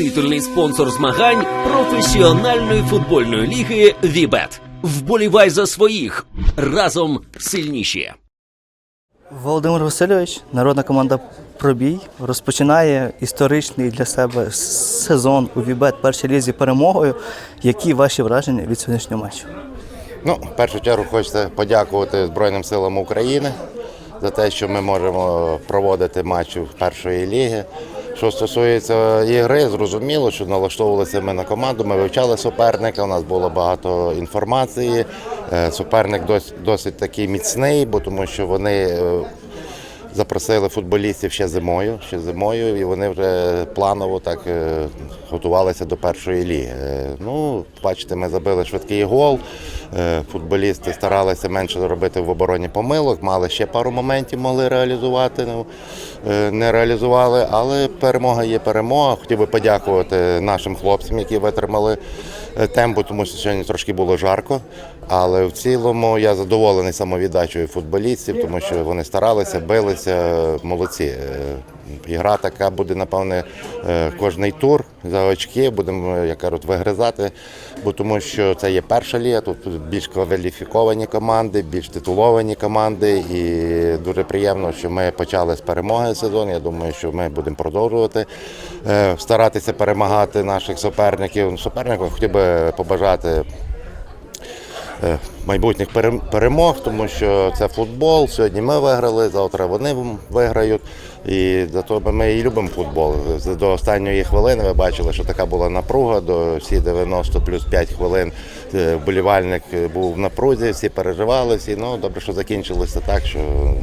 Титульний спонсор змагань професіональної футбольної ліги Вібет. Вболівай за своїх разом сильніші. Володимир Васильович, народна команда Пробій розпочинає історичний для себе сезон у Вібет першій лізі перемогою. Які ваші враження від сьогоднішнього матчу? Ну, в першу чергу хочеться подякувати Збройним силам України за те, що ми можемо проводити матчі першої ліги. Що стосується ігри, зрозуміло, що налаштовувалися ми на команду, ми вивчали суперника, у нас було багато інформації. Е, Суперник досить, досить такий міцний, бо тому що вони е, запросили футболістів ще зимою, ще зимою, і вони вже планово так е, готувалися до першої ліги. Е, Ну, бачите, ми забили швидкий гол. Е, Футболісти старалися менше робити в обороні помилок, мали ще пару моментів, могли реалізувати. Ну, не реалізували, але перемога є перемога. Хотів би подякувати нашим хлопцям, які витримали темпу, тому що сьогодні трошки було жарко. Але в цілому я задоволений самовіддачею футболістів, тому що вони старалися, билися, молодці. Е, Ігра така буде, напевне, е, кожний тур за очки. Будемо, як кажуть, вигризати, бо тому що це є перша ліга, тут більш кваліфіковані команди, більш титуловані команди. І дуже приємно, що ми почали з перемоги сезон. Я думаю, що ми будемо продовжувати е, старатися перемагати наших суперників. Суперникам хотів би побажати майбутніх перемог, тому що це футбол. Сьогодні ми виграли, завтра вони виграють. І зато ми і любимо футбол. До останньої хвилини ви бачили, що така була напруга. До всі 90 плюс 5 хвилин е, вболівальник е, був в напрузі, всі переживали, всі. Ну добре, що закінчилося так, що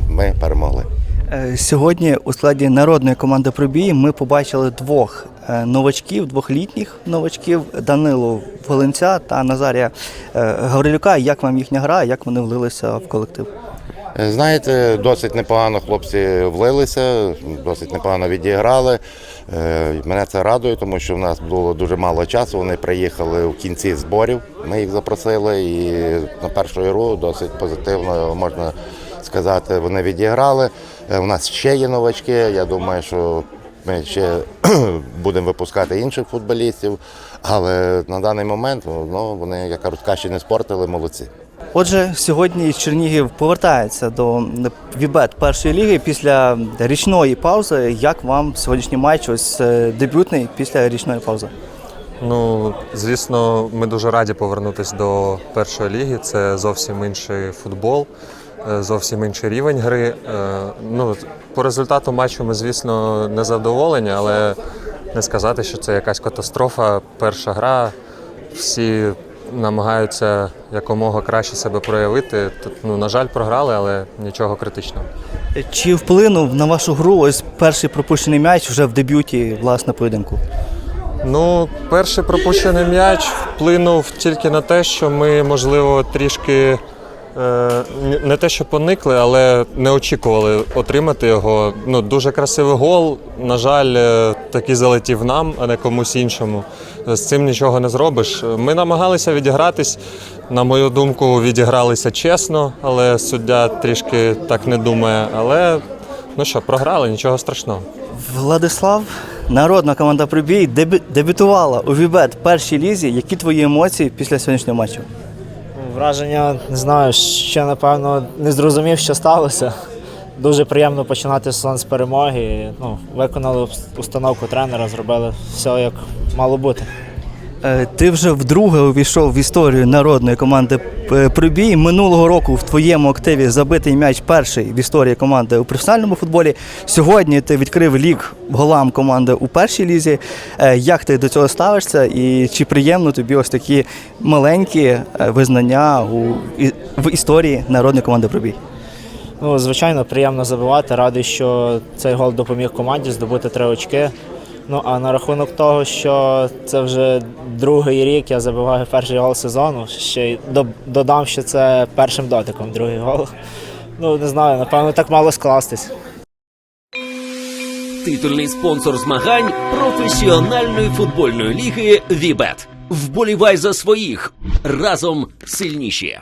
ми перемогли. Е, Сьогодні у складі народної команди Пробій ми побачили двох е, новачків, двох літніх новачків Данилу Волинця та Назарія е, Гаврилюка. Як вам їхня гра, як вони влилися в колектив? Знаєте, досить непогано хлопці влилися, досить непогано відіграли. Мене це радує, тому що в нас було дуже мало часу. Вони приїхали в кінці зборів. Ми їх запросили, і на першу ігру досить позитивно можна сказати, вони відіграли. Е, У нас ще є новачки. Я думаю, що ми ще будемо випускати інших футболістів. Але на даний момент ну, вони, як кажуть, каші не спортили, молодці. Отже, сьогодні Чернігів повертається до Вібет першої ліги після річної паузи. Як вам сьогоднішній матч? Ось е, дебютний після річної паузи? Ну, звісно, ми дуже раді повернутися до першої ліги. Це зовсім інший футбол, е, зовсім інший рівень гри. Е, Ну, по результату матчу ми, звісно, не задоволені, але не сказати, що це якась катастрофа. Перша гра. Всі намагаються якомога краще себе проявити. Ну, на жаль, програли, але нічого критичного. Чи вплинув на вашу гру ось перший пропущений м'яч вже в дебюті власне поєдинку? Ну, перший пропущений м'яч вплинув тільки на те, що ми, можливо, трішки е, не те, що поникли, але не очікували отримати його. Ну, дуже красивий гол. На жаль, е, такий залетів нам, а не комусь іншому. З цим нічого не зробиш. Ми намагалися відігратись. На мою думку, відігралися чесно, але суддя трішки так не думає. Але ну що, програли, нічого страшного. Владислав, народна команда Прибій дебю- дебютувала у Вібет першій лізі. Які твої емоції після сьогоднішнього матчу? Враження не знаю, ще напевно не зрозумів, що сталося. Дуже приємно починати сезон з перемоги. Ну, виконали установку тренера, зробили все як мало бути. Е, Ти вже вдруге увійшов в історію народної команди е, Прибій. Минулого року в твоєму активі забитий м'яч перший в історії команди у професіональному футболі. Сьогодні ти відкрив лік голам команди у першій лізі. Е, Як ти до цього ставишся? І чи приємно тобі ось такі маленькі визнання у в історії народної команди Прибій? Ну, звичайно, приємно забивати. Радий, що цей гол допоміг команді здобути три очки. Ну а на рахунок того, що це вже другий рік, я забиваю перший гол сезону. Ще й додам, що це першим дотиком другий гол. Ну, не знаю, напевно, так мало скластись. Титульний спонсор змагань професіональної футбольної ліги Вібет. Вболівай за своїх разом сильніші.